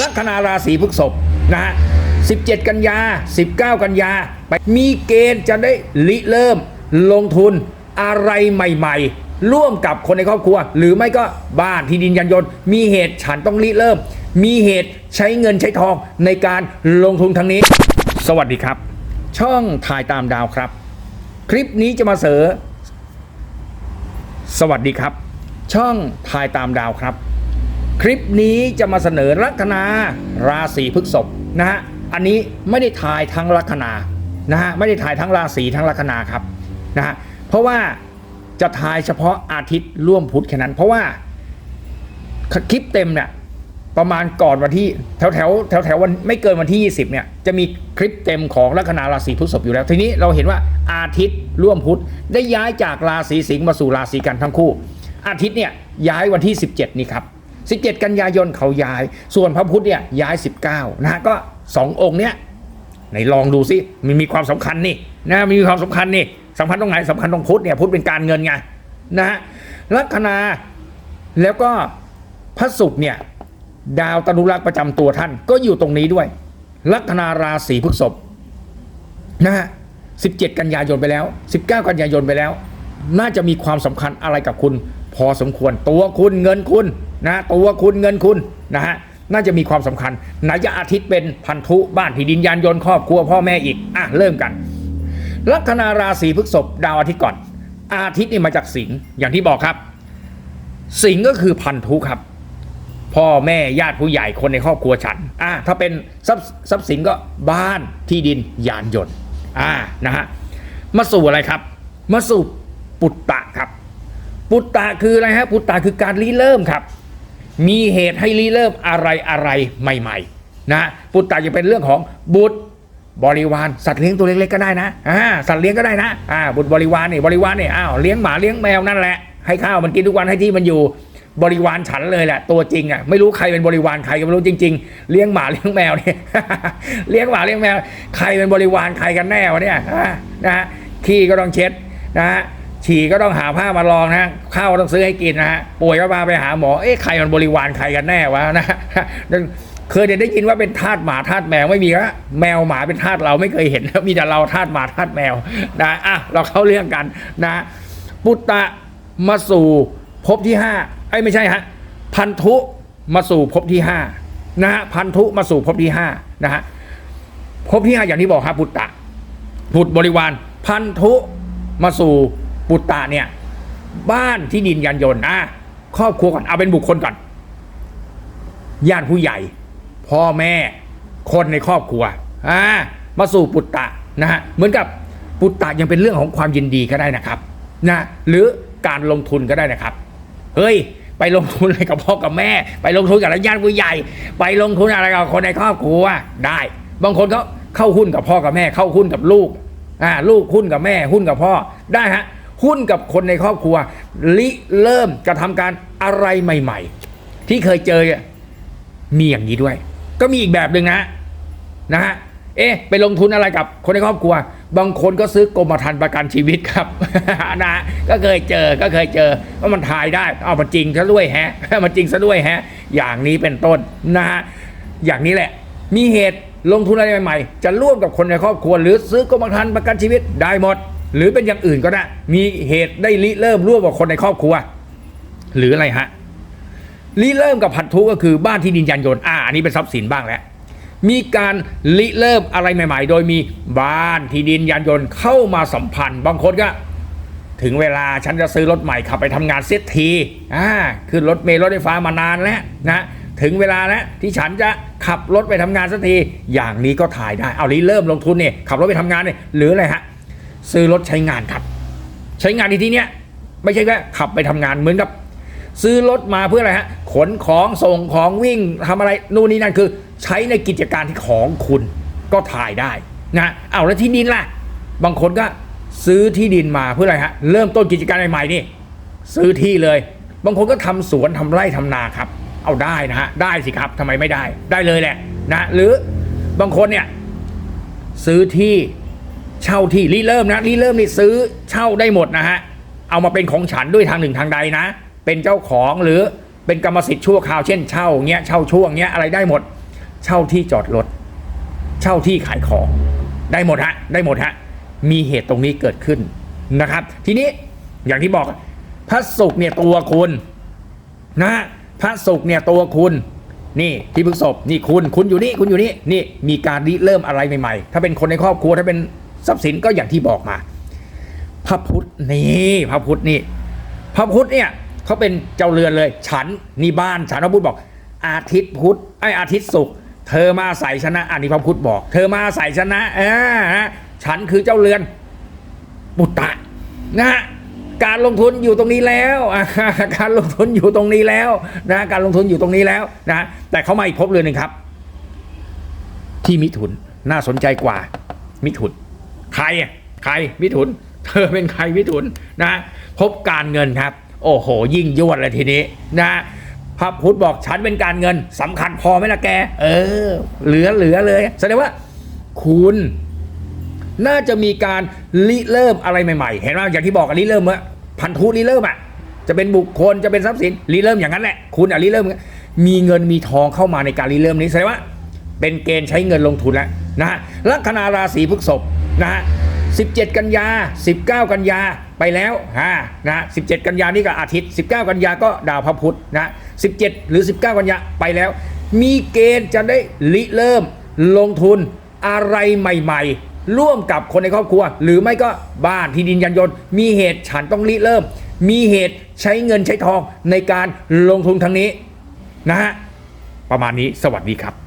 ลัคนาราศีพฤษภนะฮะ17 กันยา 19 กันยาไปมีเกณฑ์จะได้ริเริ่มลงทุนอะไรใหม่ ๆ ร่วมกับคนในครอบครัว หรือไม่ก็บ้านที่ดินยันยนต์ มีเหตุฉันต้องริเริ่ม มีเหตุใช้เงินใช้ทองในการลงทุนครั้งนี้ สวัสดีครับ ช่องถ่ายตามดาวครับ คลิปนี้จะมาเสนอสวัสดีครับ ช่องถ่ายตามดาวครับ คลิปนี้จะมาเสนอลัคนาราศีพฤษภนะฮะอันนี้ไม่ได้ถ่ายทั้งลัคนานะฮะไม่ได้ถ่ายทั้งราศีทั้งลัคนาครับนะฮะเพราะว่าจะถ่ายเฉพาะอาทิตย์ร่วมพุธแค่นั้น เพราะว่าคลิปเต็มเนี่ยประมาณก่อนวันที่แถวแถวแถวแถววันไม่เกินวันที่ 20เนี่ยจะมีคลิปเต็มของลัคนาราศีพฤษภอยู่แล้ว ทีนี้เราเห็นว่าอาทิตย์ร่วมพุธได้ย้ายจากราศีสิงห์มาสู่ราศีกันทั้งคู่ อาทิตย์เนี่ยย้ายวันที่ 17 นี่ครับ 17 กันยายนเขาย้าย ส่วนพระพุธเนี่ยย้าย 19นะฮะก็ 2 องค์เนี้ยไหนลองดูสิมันมีความสำคัญนี่นะมีความสำคัญนี่สำคัญตรงไหนสำคัญตรงพุธเนี่ยพุธเป็นการเงินไงนะฮะลัคนาแล้วก็พระศุกร์เนี่ยดาวตนุรักษ์ประจำตัวท่านก็อยู่ตรงนี้ด้วย ลัคนาราศีพฤษภนะฮะ17 กันยายนไปแล้ว 19 กันยายนไปแล้ว น่าจะมีความสำคัญอะไรกับคุณ พอสมควรตัวคุณเงินคุณนะตัวคุณเงินคุณนะฮะน่าจะมีความสำคัญนจะอาทิตย์เป็นพันธุบ้านที่ดินยานยนต์ครอบครัวพ่อแม่อีกอะเริ่มกัน ลัคนาราศีพฤษภดาวอาทิตย์ก่อน อาทิตย์นี่มาจากสิงห์อย่างที่บอกครับ สิงห์ก็คือพันธุครับ พ่อแม่ญาติผู้ใหญ่คนในครอบครัวฉันอ่าถ้าเป็นทรัพย์ทรัพย์สินก็บ้านที่ดินยานยนต์อ่านะฮะมาสู่อะไรครับ มาสู่ปุตตะครับ ปุตตะคืออะไรฮะปุตตะคือการริเริ่มครับ มีเหตุให้ริเริ่มอะไรอะไรใหม่ ๆ นะปุตตะจะเป็นเรื่องของบุตรบริวารสัตว์เลี้ยงตัวเล็กๆก็ได้นะอ่าสัตว์เลี้ยงก็ได้นะอ่าบุตรบริวารนี่บริวารนี่อ้าวเลี้ยงหมาเลี้ยงแมวนั่นแหละให้ข้าวมันกินทุกวันให้ที่มันอยู่บริวารฉันเลยแหละตัวจริงอะไม่รู้ใครเป็นบริวารใครก็ไม่รู้จริง ๆ เลี้ยงหมาเลี้ยงแมวเนี่ยเลี้ยงหมาเลี้ยงแมว ใครเป็นบริวารใครกันแน่วะเนี่ยนะฮะขี้ก็ต้องเช็ดนะฮะ ฉี่ก็ต้องหาผ้ามารองนะข้าวต้องซื้อให้กินนะฮะป่วยก็มาไปหาหมอเอ๊ะใครมันบริวารใครกันแน่วะนะเคยได้ยินว่าเป็นทาสหมาทาสแมวไม่มีละแมวหมาเป็นทาสเราไม่เคยเห็นมีแต่เราทาสหมาทาสแมวนะอะเราเข้าเรื่องกันนะปุตตะมาสู่ภพที่ห้าไอ้ไม่ใช่ฮะพันธุมาสู่ภพที่ห้านะฮะพันธุมาสู่ภพที่ห้านะฮะภพที่ห้าอย่างที่บอกครับปุตตะบุตรบริวาร พันธุมาสู่ ปุตตะเนี่ย บ้านที่ดินยานยนต์อะครอบครัวก่อนเอาเป็นบุคคลก่อนญาติผู้ใหญ่ พ่อแม่คนในครอบครัวอ่ามาสู่ปุตตะนะฮะเหมือนกับปุตตะยังเป็นเรื่องของความยินดีก็ได้นะครับนะหรือการลงทุนก็ได้นะครับ เฮ้ย ไปลงทุนอะไรกับพ่อกับแม่ ไปลงทุนกับญาติผู้ใหญ่ ไปลงทุนอะไรกับคนในครอบครัวได้ บางคนเขาเข้าหุ้นกับพ่อกับแม่ เข้าหุ้นกับลูกอ่าลูกหุ้นกับแม่หุ้นกับพ่อได้ฮะ หุ้นกับคนในครอบครัวริเริ่มกระทำการอะไรใหม่ ๆ ที่เคยเจอมีอย่างนี้ด้วย ก็มีอีกแบบหนึ่งนะนะฮะเอ๊ะไปลงทุนอะไรกับคนในครอบครัว บางคนก็ซื้อกรมธรรม์ประกันชีวิตครับนะฮะก็เคยเจอก็เคยเจอว่ามันทายได้เอามันจริงซะด้วยแฮะมันจริงซะด้วยแฮะอย่างนี้เป็นต้นนะฮะอย่างนี้แหละ มีเหตุลงทุนอะไรใหม่ๆ จะร่วมกับคนในครอบครัว หรือซื้อกรมธรรม์ประกันชีวิตได้หมด หรือเป็นอย่างอื่นก็ได้ มีเหตุได้ริเริ่มร่วมกับคนในครอบครัว หรืออะไรฮะริเริ่มกับพันธุก็คือบ้านที่ดินยานยนต์อ่าอันนี้เป็นทรัพย์สินบ้างแล้วมีการริเริ่มอะไรใหม่ ๆ โดยมีบ้านที่ดินยานยนต์เข้ามาสัมพันธ์ บางคนก็ ถึงเวลาฉันจะซื้อรถใหม่ขับไปทำงานเสียทีอ่าขึ้นรถเมล์รถไฟฟ้ามานานแล้วนะถึงเวลาแล้วที่ฉันจะขับรถไปทำงานสักทีอย่างนี้ก็ถ่ายได้ เอาริเริ่มลงทุนเนี่ยขับรถไปทำงานเนี่ยหรืออะไรฮะ ซื้อรถใช้งานครับ ใช้งานในที่เนี้ยไม่ใช่แค่ขับไปทำงานเหมือนกับ ซื้อรถมาเพื่ออะไรฮะขนของส่งของวิ่งทำอะไรนู่นนี่นั่นคือ ใช้ในกิจการที่ของคุณก็ถ่ายได้นะเอาแล้วที่ดินล่ะ บางคนก็ซื้อที่ดินมาเพื่ออะไรฮะเริ่มต้นกิจการใหม่ๆนี่ซื้อที่เลย บางคนก็ทำสวนทำไร่ทำนาครับ เอาได้นะฮะได้สิครับทำไมไม่ได้ ได้เลยแหละนะหรือบางคนเนี่ยซื้อที่ เช่าที่รีเริ่มนะรีเริ่มนี่ซื้อเช่าได้หมดนะฮะเอามาเป็นของฉันด้วยทางหนึ่งทางใดนะ เป็นเจ้าของหรือเป็นกรรมสิทธิ์ชั่วคราวเช่นเช่าเงี้ยเช่าช่วงเงี้ยอะไรได้หมด เช่าที่จอดรถเช่าที่ขายของได้หมดฮะได้หมดฮะมีเหตุตรงนี้เกิดขึ้นนะครับ ทีนี้อย่างที่บอกพระศุกร์เนี่ยตัวคุณนะฮะพระศุกร์เนี่ยตัวคุณนี่ที่พฤกษบนี่คุณคุณอยู่นี่คุณอยู่นี่นี่มีการริเริ่มอะไรใหม่ๆ ถ้าเป็นคนในครอบครัวถ้าเป็น ทรัพย์สินก็อย่างที่บอกมา พระพุทธนี่พระพุทธนี่ พระพุทธเนี่ยเขาเป็นเจ้าเรือนเลย ฉันนี่บ้านฉันพระพุทธบอก อาทิตย์พุธไออาทิตย์ศุกร์เธอมาอาศัยชนะอันนี้พระพุทธบอก เธอมาอาศัยชนะเออฉันคือเจ้าเรือนปุตตะนะการลงทุนอยู่ตรงนี้แล้ว การลงทุนอยู่ตรงนี้แล้วนะการลงทุนอยู่ตรงนี้แล้วนะแต่เขามาอีกภพเรือนหนึ่งครับ ที่มิถุนน่าสนใจกว่ามิถุน ใครอะใครมิถุน เธอเป็นใครมิถุนนะพบการเงินครับ โอ้โห ยิ่งยวดเลยทีนี้นะพระพุทธบอกฉันเป็นการเงินสำคัญพอไหมล่ะแก เออ เหลือเหลือเลยแสดงว่า คุณน่าจะมีการริเริ่มอะไรใหม่ๆ เห็นไหมอย่างที่บอกกันริเริ่มเมื่อพันธุริเริ่มอะจะเป็นบุคคลจะเป็นทรัพย์สินริเริ่มอย่างนั้นแหละ คุณอะริเริ่ม มีเงินมีทองเข้ามาในการริเริ่มนี้แสดงว่า เป็นเกณฑ์ใช้เงินลงทุนแล้วนะลัคนาราศีพฤษภ นะฮะ17 กันยา 19 กันยาไปแล้วฮะนะ17 กันยานี่ก็อาทิตย์ 19 กันยาก็ดาวพระพุธนะ17 หรือ 19 กันยาไปแล้ว มีเกณฑ์จะได้ริเริ่มลงทุนอะไรใหม่ ๆ ร่วมกับคนในครอบครัว หรือไม่ก็บ้านที่ดินยันยนต์ มีเหตุฉันต้องริเริ่ม มีเหตุใช้เงินใช้ทองในการลงทุนครั้งนี้นะฮะประมาณนี้สวัสดีครับ